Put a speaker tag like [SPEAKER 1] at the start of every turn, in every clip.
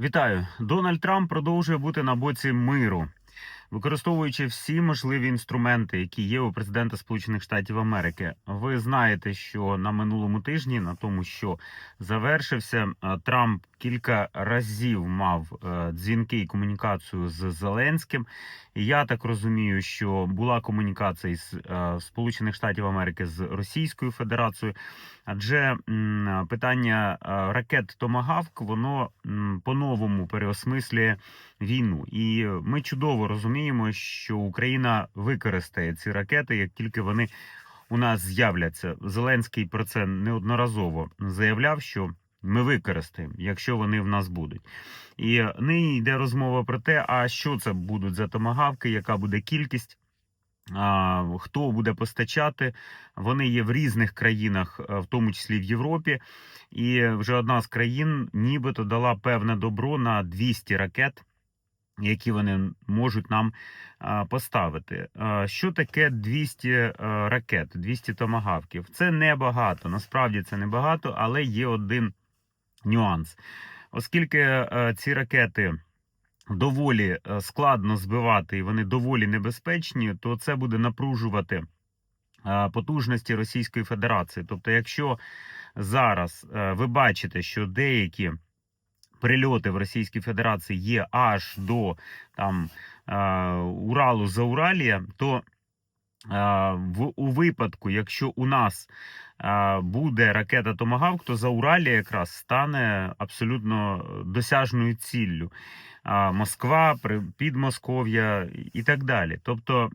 [SPEAKER 1] Вітаю! Дональд Трамп продовжує бути на боці миру, використовуючи всі можливі інструменти, які є у президента Сполучених Штатів Америки. Ви знаєте, що на минулому тижні, на тому, що завершився, е, Трамп кілька разів мав е, дзвінки і комунікацію з Зеленським. Я так розумію, що була комунікація з е, Сполучених Штатів Америки з Російською Федерацією. Адже питання ракет Томагавк воно по-новому переосмислює війну, і ми чудово розуміємо, що Україна використає ці ракети, як тільки вони у нас з'являться. Зеленський про це неодноразово заявляв, що ми використаємо, якщо вони в нас будуть. І нині йде розмова про те, а що це будуть за томагавки, яка буде кількість. Хто буде постачати? Вони є в різних країнах, е, в тому числі в Європі. І вже одна з країн нібито дала певне добро на 200 ракет, які вони можуть нам поставити. Що таке 200 е, ракет, 200 томагавків? Це небагато. Насправді це небагато, але є один нюанс. Оскільки е, ці ракети доволі е, складно збивати і вони доволі небезпечні, то це буде напружувати потужності Російської Федерації. Тобто, якщо зараз ви бачите, що деякі прильоти в Російській Федерації є аж до там е, Уралу за Уралія, то в у випадку, якщо у нас е, буде ракета Томагавк, то за Уралія якраз стане абсолютно досяжною ціллю. Москва, Підмосков'я і так далі. Тобто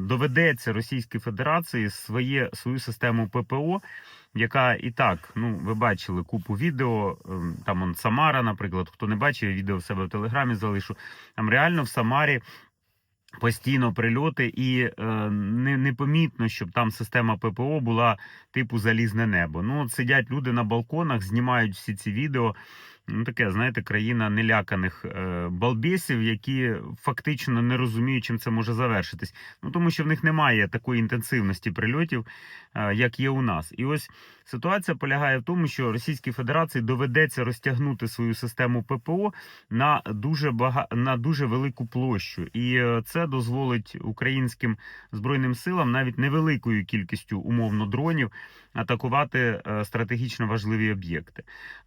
[SPEAKER 1] доведеться Російській Федерації своє свою систему ППО, яка і так, ну ви бачили купу відео. ем, Там он Самара, наприклад, хто не бачив, я відео в себе в телеграмі залишу. Там реально в Самарі. Постійно прильоти, і е, не, непомітно, щоб там система ППО була типу залізне небо. Ну, от сидять люди на балконах, знімають всі ці відео. Ну, таке, знаєте, країна неляканих е, балбесів, які фактично не розуміють, чим це може завершитись. Ну тому що в них немає такої інтенсивності прильотів, е, як є у нас. І ось ситуація полягає в тому, що Російській Федерації доведеться розтягнути свою систему ППО на дуже бага... на дуже велику площу, і е, це дозволить українським збройним силам навіть невеликою кількістю умовно дронів атакувати стратегічно важливі об'єкти.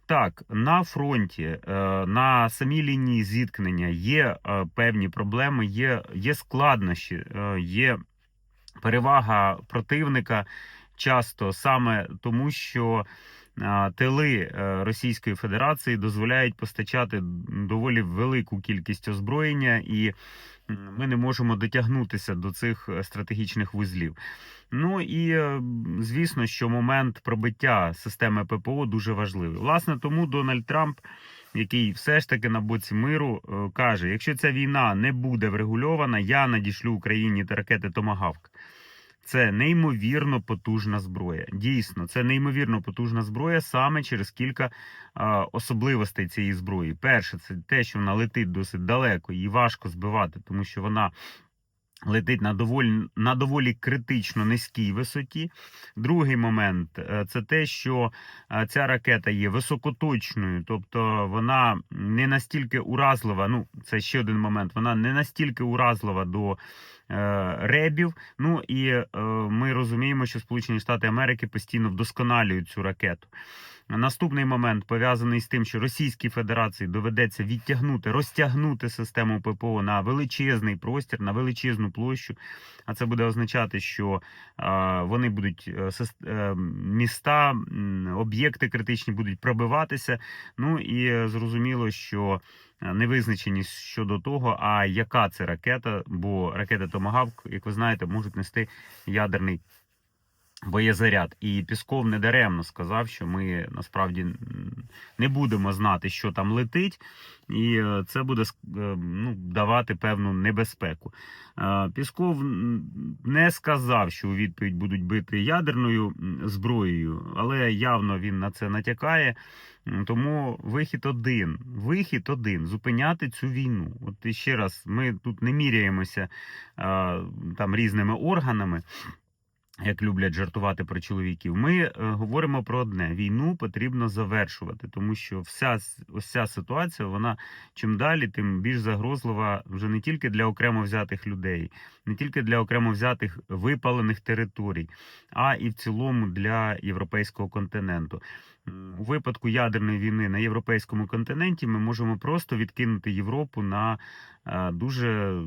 [SPEAKER 1] Так, на фронті, е, на самій лінії зіткнення є е, певні проблеми, є, є складнощі, е, є перевага противника часто саме тому, що тили е, Російської Федерації дозволяють постачати доволі велику кількість озброєння, і ми не можемо дотягнутися до цих е, стратегічних вузлів. Ну і е, звісно, що момент пробиття системи ППО дуже важливий. Власне, тому Дональд Трамп, який все ж таки на боці миру, каже: якщо ця війна не буде врегульована, я надішлю Україні та ракети Томагавк. Це неймовірно потужна зброя. Дійсно, це неймовірно потужна зброя саме через кілька а, особливостей цієї зброї. Перше, це те, що вона летить досить далеко, її важко збивати, тому що вона летить на доволі, на доволі критично низькій висоті. Другий момент е, це те, що е, ця ракета є високоточною, тобто вона не настільки уразлива. Ну, це ще один момент. Вона не настільки уразлива до е, ребів. Ну і е, ми розуміємо, що Сполучені Штати Америки постійно вдосконалюють цю ракету. Наступний момент пов'язаний з тим, що Російській Федерації доведеться відтягнути, розтягнути систему ППО на величезний простір, на величезну площу. А це буде означати, що е, вони будуть е, е, міста, об'єкти критичні будуть пробиватися. Ну і зрозуміло, що невизначеність щодо того, а яка це ракета, бо ракети Томагавк, як ви знаєте, можуть нести ядерний боєзаряд. І Пісков недаремно сказав, що ми насправді не будемо знати, що там летить, і е, це буде е, ну, давати певну небезпеку. Е, Пісков не сказав, що у відповідь будуть бити ядерною зброєю, але явно він на це натякає. Тому вихід один. Вихід один зупиняти цю війну. От і ще раз, ми тут не міряємося там різними органами. Як люблять жартувати про чоловіків. Ми е, говоримо про одне: війну потрібно завершувати, тому що вся ось ця ситуація, вона чим далі, тим більш загрозлива вже не тільки для окремо взятих людей, не тільки для окремо взятих випалених територій, а і в цілому для європейського континенту. У випадку ядерної війни на європейському континенті ми можемо просто відкинути Європу на е, дуже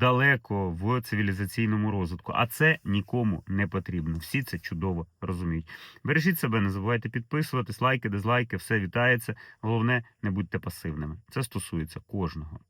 [SPEAKER 1] далеко в цивілізаційному розвитку. А це нікому не потрібно. Всі це чудово розуміють. Бережіть себе, не забувайте підписуватись, лайки, дизлайки, все вітається. Головне, не будьте пасивними. Це стосується кожного.